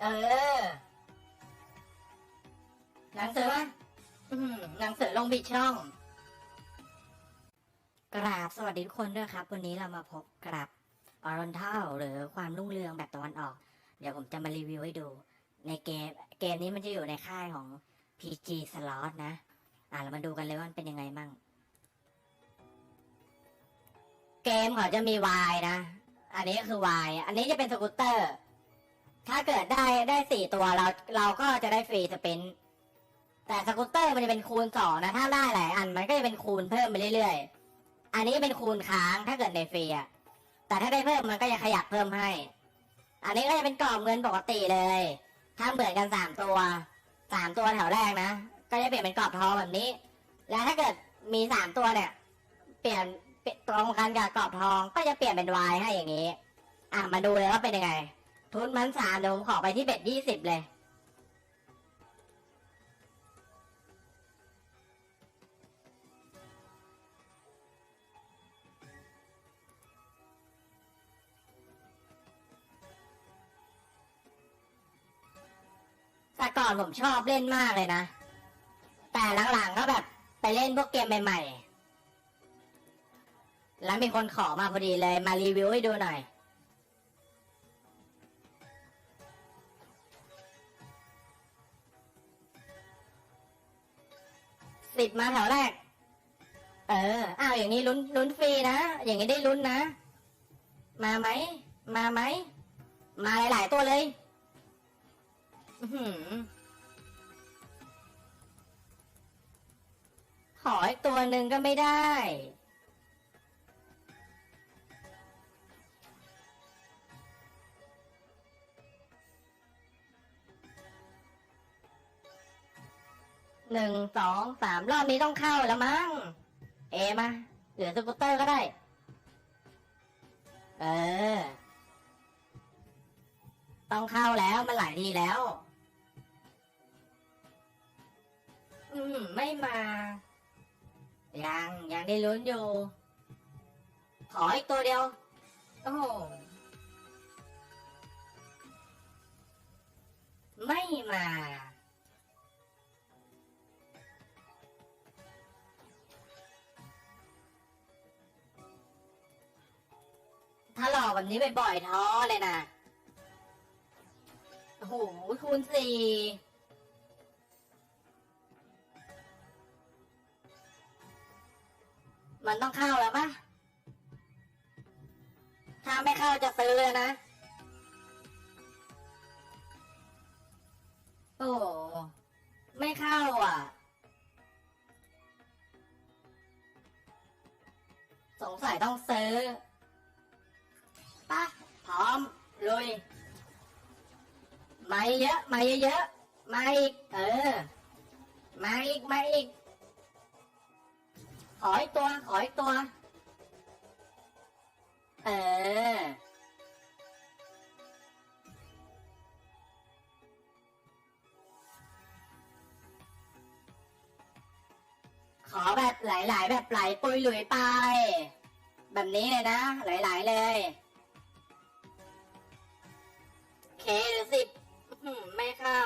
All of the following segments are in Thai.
เออ หนังสือวะอื้อหือหนังสือลงบิดช่อง กราบสวัสดีทุกคนด้วยครับ วันนี้เรามาพบกับออร n นทัลหรือความรุ่งเรืองแบบตะวันออก เดี๋ยวผมจะมารีวิวให้ดู ในเกมเกมนี้มันจะอยู่ในค่ายของ PG Slot นะ อะเรามาดูกันเลยว่ามันเป็นยังไงมั่ง เกมเขาจะมีวายนะ อันนี้ก็คือวายอันนี้จะเป็นสกูตเตอร์ ถ้าเกิดได้ได้สี่ตัวเราเราก็จะได้ฟรีสปิน แต่สกูตเตอร์มันจะเป็นคูณสองนะ ถ้าได้หลายอันมันก็จะเป็นคูณเพิ่มไปเรื่อยๆ อันนี้เป็นคูณค้างถ้าเกิดในฟรีอะแต่ถ้าได้เพิ่มมันก็จะขยับเพิ่มให้ อันนี้ก็จะเป็นกรอบเงินปกติเลย ถ้าเหมือนกันสามตัวสามตัวแถวแรกนะ ก็จะเปลี่ยนเป็นกรอบทองแบบนี้ แล้วถ้าเกิดมีสามตัวเนี่ย เปลี่ยนเปลี่ยนตรงกันกับกรอบทองก็จะเปลี่ยนเป็นวายให้อย่างนี้ อะมาดูเลยว่าเป็นยังไง ทุนมันสามเดี๋ยวผมขอไปที่เบ็ดยี่สิบเลย แต่ก่อนผมชอบเล่นมากเลยนะ แต่หลังๆก็แบบไปเล่นพวกเกมใหม่ๆ แล้วมีคนขอมาพอดีเลยมารีวิวให้ดูหน่อย สิบมาแถวแรก เอออ้าวอย่างนี้ลุ้นลุ้นฟรีนะ อย่างนี้ได้ลุ้นนะ มาไหม มาไหม มาหลาย ๆ ตัวเลยหอขออีกตัวหนึ่งก็ไม่ได้ หนึ่งสองสามรอบนี้ต้องเข้าแล้วมั้ง เอมาเหลือสกูตเตอร์ก็ได้ เออ ต้องเข้าแล้วมันหลายทีแล้ว อืม ไม่มา ยังยังได้ลุ้นอยู่ ขออีกตัวเดียว โอ้ไม่มา ถ้าหลอกแบบนี้บ่อยๆท้อเลยนะโอ้โหคูณสี่มันต้องเข้าแล้วปะถ้าไม่เข้าจะซื้อเลยนะ โอ้ไม่เข้าอะ สงสัยต้องซื้อ อมลุยมาเยอะมาเยอะๆมาอีกเออมาอีกมาอีกขออีกตัวขออีกตัว เออขอแบบหลาย ๆ แบบไหลปุยหลุยไป แบบนี้เลยนะ หลาย ๆ เลย เคหรือสิบไม่เข้า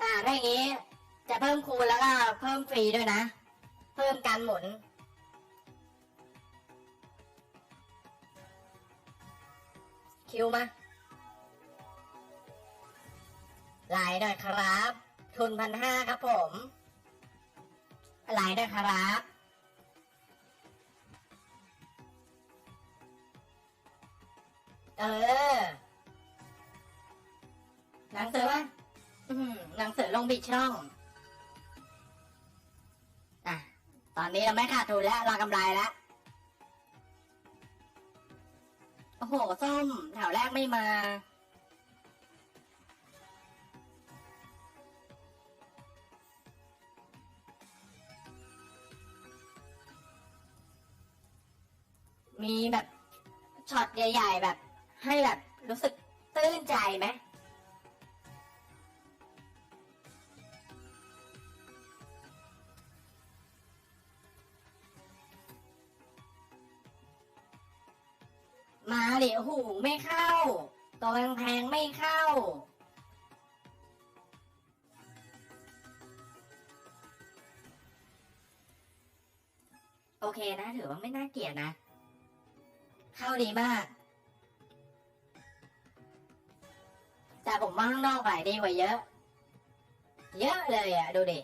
อ่าถ้าอย่างนี้ จะเพิ่มคูณแล้วก็เพิ่มฟรีด้วยนะ เพิ่มการหมุนคิวมาไลน์หน่อยครับ ทุนพันห้าครับผมไลน์หน่อยครับ เออ หนังสือวะอื้อหือหนังสือลงบิดช่อง อะ ตอนนี้เราไม่ขาดทุนแล้ว เรากำไรแล้ว โอ้โห ส้ม แถวแรกไม่มามีแบบช็อตใหญ่ ๆ แบบ ให้แบบรู้สึกตื้นใจไหมมาเดิโอ้โหไม่เข้า ตัวแพงไม่เข้า โอเคนะ ถือว่าไม่น่าเกลียดนะ เข้าดีมาก แต่ผมว่าข้างนอกไหลดีกว่าเยอะ เยอะเลยอะ ดูดิ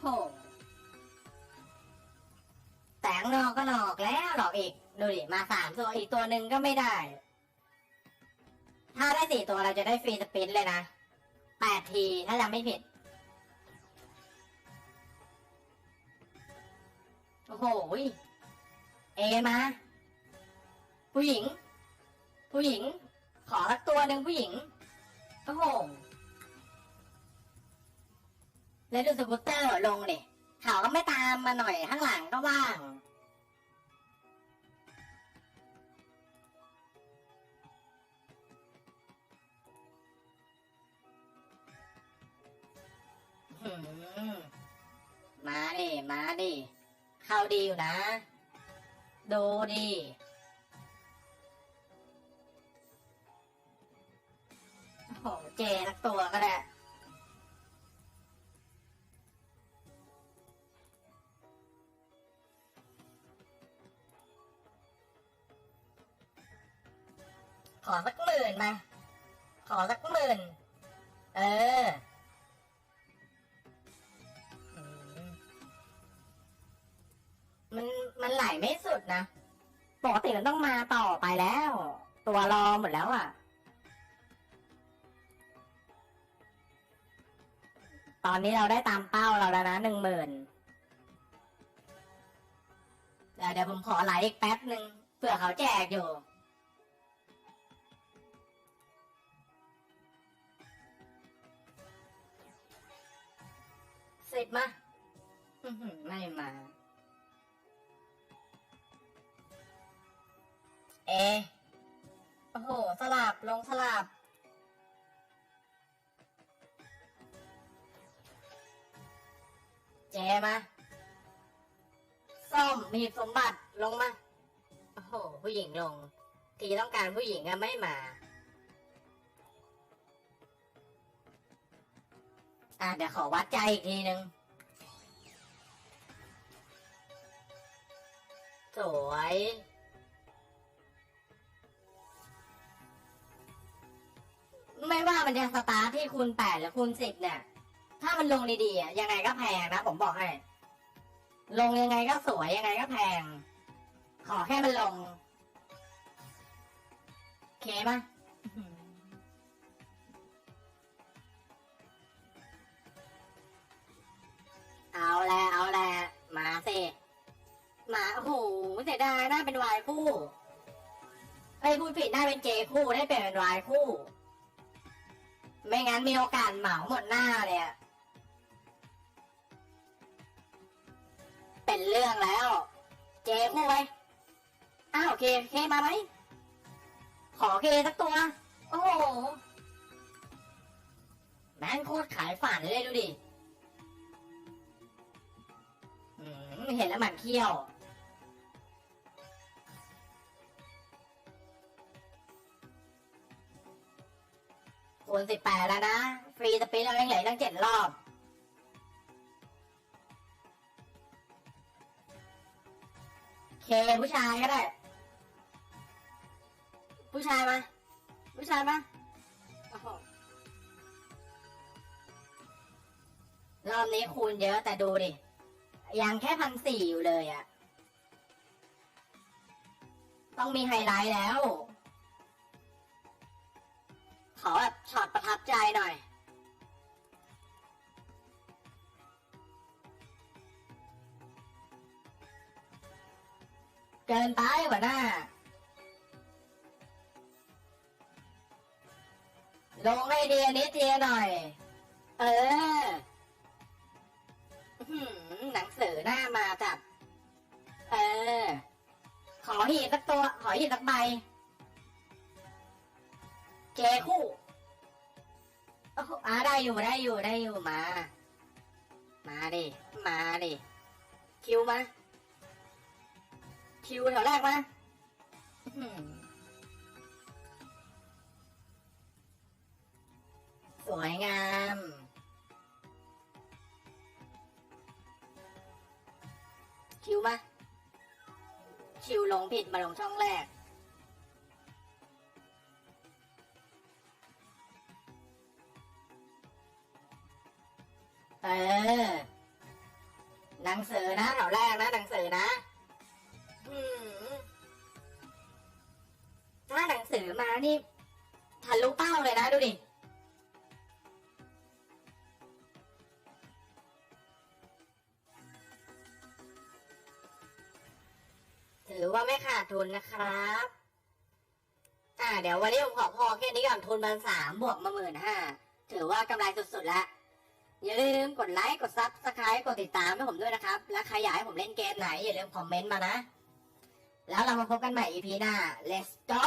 โหแต่ข้างนอกก็หลอกแล้วหลอกอีก ดูดิ มาสามตัวอีกตัวหนึ่งก็ไม่ได้ ถ้าได้สี่ตัวเราจะได้ฟรีสปินเลยนะแปดทีถ้าจำไม่ผิด โอ้โห เอมา ผู้หญิง ผู้หญิง ขอสักตัวหนึ่งผู้หญิงโอ้โหแล้วดูสกูตเตอร์ลงดิเขาก็ไม่ตามมาหน่อยข้างหลังก็ว่างหืมมาดิ มาดิ เข้าดีอยู่นะ ดูดิ โอ้โหเจสักตัวก็ได้ ขอสักหมื่นมา ขอสักหมื่น เออมมันมันไหลไม่สุดนะ ปกติมันต้องมาต่อไปแล้ว ตัวรอหมดแล้วอะ ตอนนี้เราได้ตามเป้าเราแล้วนะหนึ่งหมื่นเดี๋ยวผมขอไหลอีกแป๊บหนึ่งเผื่อเขาแจกอยู่ สิบมาอื้อหือไม่มา เอ โอ้โห สลับลงสลับ เจมาส้มมีสมบัติลงมา โอ้โห ผู้หญิงลง ทีต้องการผู้หญิงก็ไม่มาอะเดี๋ยวขอวัดใจอีกทีหนึ่งสวย ไม่ว่ามันจะสตาร์ทที่คูณแปดหรือคูณสิบเนี่ย ถ้ามันลงดีๆยังไงก็แพงนะผมบอกให้ ลงยังไงก็สวยยังไงก็แพง ขอแค่มันลงโอเคปะเอาแหละเอาแหละมาสิมาโอ้โหเสียดายน่าเป็นวายคู่ไอ้พูดผิดน่าเป็นเจคู่ได้เปลี่ยนเป็นวายคู่ ไม่งั้นมีโอกาสเหมาหมดหน้าเลยอะ เป็นเรื่องแล้ว เจคู่ไว้อ้าวเคเคมาไหมขอเคสักตัว โอ้โหแม่งโคตรขายฝันเลยดูดิเห็นแล้วหมันเขี้ยว คูณสิบแปดแล้วนะ ฟรีสปินเรายังเหลือตั้งเจ็ดรอบ เคผู้ชายก็ได้ ผู้ชายมา ผู้ชายมาโอ้โหรอบนี้คูณเยอะแต่ดูดิ ยังแค่พันสี่อยู่เลยอะต้องมีไฮไลท์แล้ว ขอแบบช็อตประทับใจหน่อย เกินไปว่าหน้าลงให้เดีอันนี้เทียหน่อย เออหนังสือหน้ามาจับ เออ ขอหีสักตัว ขอหีสักใบเจคู่โอ้อ่าได้อยู่ได้อยู่ได้อยู่มา มาดิ มาดิ คิวมา คิวแถวแรกมาสวยงาม คิวมาคิวลงผิดมาลงช่องแรก เออหนังสือนะแถวแรกนะหนังสือนะ อมานี่ทะลุเป้าเลยนะดูดิถือว่าไม่ขาดทุนนะครับ อ่า เดี๋ยววันนี้ผมขอพอแค่นี้ก่อนทุนมันสามบวกมาหมื่นห้าถือว่ากำไรสุดๆแล้วอย่าลืมกดไลค์ กดซับสไครต์กดติดตามให้ผมด้วยนะครับ และใครอยากให้ผมเล่นเกมไหน อย่าลืมคอมเมนต์มานะ แล้วเรามาพบกันใหม่ EP หน้า let's go